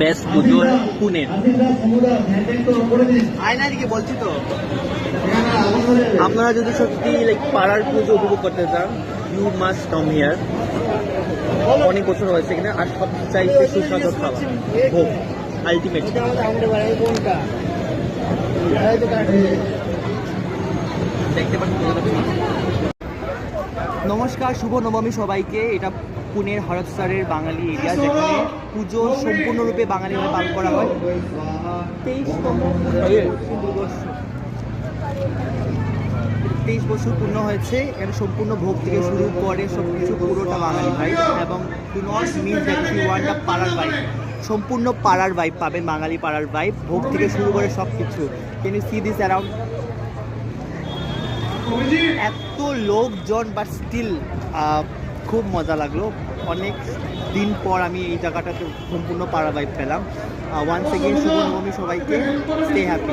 Best পুজো পুনের আয়না দিকে বলছি তো। আপনারা যদি সত্যি লাইক পাড়ার পুজো উপভোগ করতে চান ইউ মাস্ট কাম হিয়ার অনেক বছর হয়েছে কিনা আর সবচাইতে সুস্বাদু খাওয়া ভোগ আলটিমেট দেখতে পাচ্ছেন নমস্কার শুভ নবমী সবাইকে। এটা পুনের হরদসারের বাঙালি এরিয়া, যেখানে পুজো সম্পূর্ণরূপে বাঙালিভাবে পালন করা হয়। তেইশ বছর পূর্ণ হয়েছে এখানে সম্পূর্ণ ভোগ থেকে শুরু করে সব কিছু পুরোটা বাঙালি ভাই এবং to not mean that you পাড়ার ভাইব সম্পূর্ণ পাড়ার ভাইব পাবেন, বাঙালি পাড়ার ভাইব ভোগ থেকে শুরু করে সব কিছু ইউ সি দিস অ্যারাউন্ড এত লোকজন বাট স্টিল খুব মজা লাগল। অনেক দিন পর আমি এই জায়গাটাকে সম্পূর্ণ পাড়া পেলাম। ওয়ান সেকেন্ড শুভ নবমী সবাইকে স্টে হ্যাপি